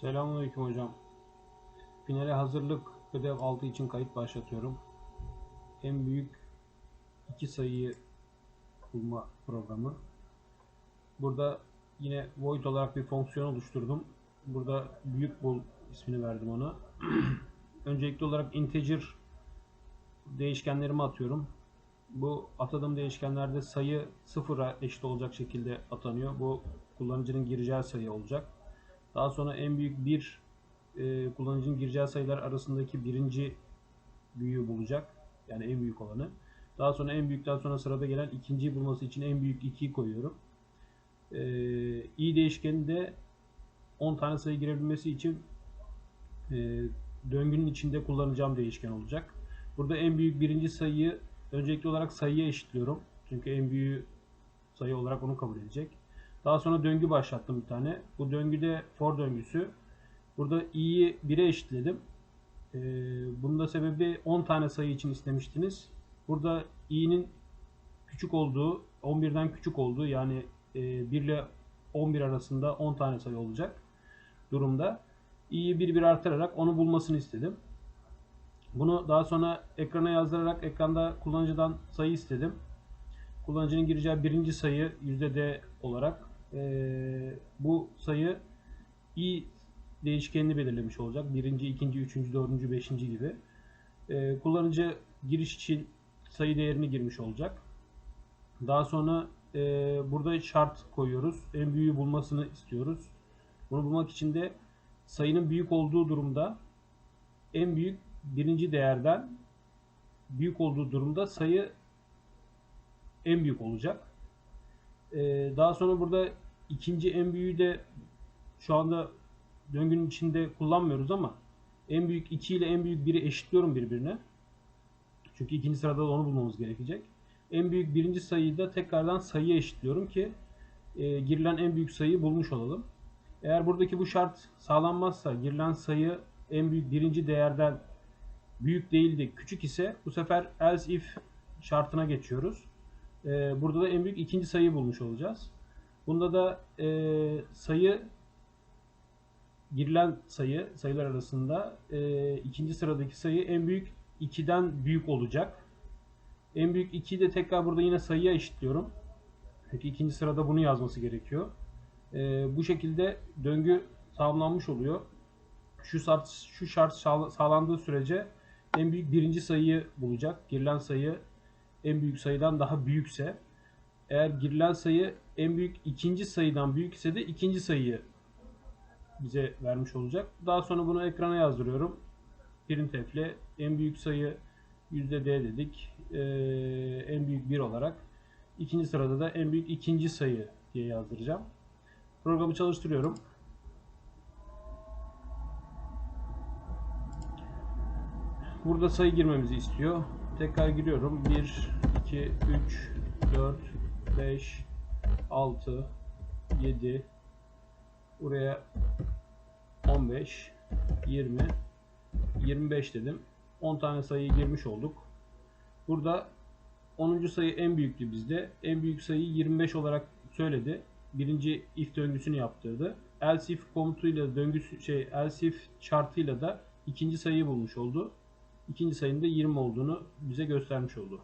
Selamünaleyküm hocam. Finale hazırlık ödev 6 için kayıt başlatıyorum. En büyük iki sayıyı bulma programı. Burada yine void olarak bir fonksiyon oluşturdum. Burada büyük bul ismini verdim ona. Öncelikli olarak integer değişkenlerimi atıyorum. Bu atadığım değişkenlerde sayı sıfıra eşit olacak şekilde atanıyor. Bu kullanıcının gireceği sayı olacak. Daha sonra en büyük bir e, kullanıcının gireceği sayılar arasındaki birinci büyüğü bulacak. Yani en büyük olanı. Daha sonra en büyükten sonra sırada gelen ikinciyi bulması için en büyük 2'yi koyuyorum. E, i değişkeninde 10 tane sayı girebilmesi için e, döngünün içinde kullanacağım değişken olacak. Burada en büyük birinci sayıyı öncelikli olarak sayıya eşitliyorum. Çünkü en büyüğü sayı olarak onu kabul edecek. Daha sonra döngü başlattım bir tane. Bu döngüde for döngüsü. Burada i'yi 1'e eşitledim. Ee, bunun da sebebi 10 tane sayı için istemiştiniz. Burada i'nin küçük olduğu, 11'den küçük olduğu yani e, 1 ile 11 arasında 10 tane sayı olacak durumda. i'yi 1 1 artırarak onu bulmasını istedim. Bunu daha sonra ekrana yazdırarak ekranda kullanıcıdan sayı istedim. Kullanıcının gireceği birinci sayı %d olarak e, bu sayı i değişkenini belirlemiş olacak. Birinci, ikinci, üçüncü, dördüncü, beşinci gibi. E, kullanıcı giriş için sayı değerini girmiş olacak. Daha sonra e, burada şart koyuyoruz. En büyüğü bulmasını istiyoruz. Bunu bulmak için de sayının büyük olduğu durumda en büyük birinci değerden büyük olduğu durumda sayı en büyük olacak. Ee, daha sonra burada ikinci en büyüğü de şu anda döngünün içinde kullanmıyoruz ama en büyük 2 ile en büyük 1'i eşitliyorum birbirine. Çünkü ikinci sırada da onu bulmamız gerekecek. En büyük birinci sayıyı da tekrardan sayıya eşitliyorum ki e, girilen en büyük sayıyı bulmuş olalım. Eğer buradaki bu şart sağlanmazsa girilen sayı en büyük birinci değerden büyük değil de küçük ise bu sefer else if şartına geçiyoruz. Ee, burada da en büyük ikinci sayıyı bulmuş olacağız. Bunda da e, sayı girilen sayı sayılar arasında e, ikinci sıradaki sayı en büyük 2'den büyük olacak. En büyük 2'yi de tekrar burada yine sayıya eşitliyorum. Çünkü ikinci sırada bunu yazması gerekiyor. E, bu şekilde döngü sağlanmış oluyor. Şu şart, şu şart sağlandığı sürece en büyük birinci sayıyı bulacak. Girilen sayı en büyük sayıdan daha büyükse eğer girilen sayı en büyük ikinci sayıdan büyük ise de ikinci sayıyı bize vermiş olacak. Daha sonra bunu ekrana yazdırıyorum. Printf ile en büyük sayı %d dedik. Ee, en büyük 1 olarak. ikinci sırada da en büyük ikinci sayı diye yazdıracağım. Programı çalıştırıyorum. Burada sayı girmemizi istiyor. Tekrar giriyorum. 1, 2, 3, 4, 5, 6, 7, buraya 15, 20, 25 dedim. 10 tane sayıyı girmiş olduk. Burada 10. sayı en büyüktü bizde. En büyük sayıyı 25 olarak söyledi. Birinci if döngüsünü yaptırdı. Else if komutuyla döngüsü şey else if şartıyla da ikinci sayıyı bulmuş oldu. İkinci sayının da 20 olduğunu bize göstermiş oldu.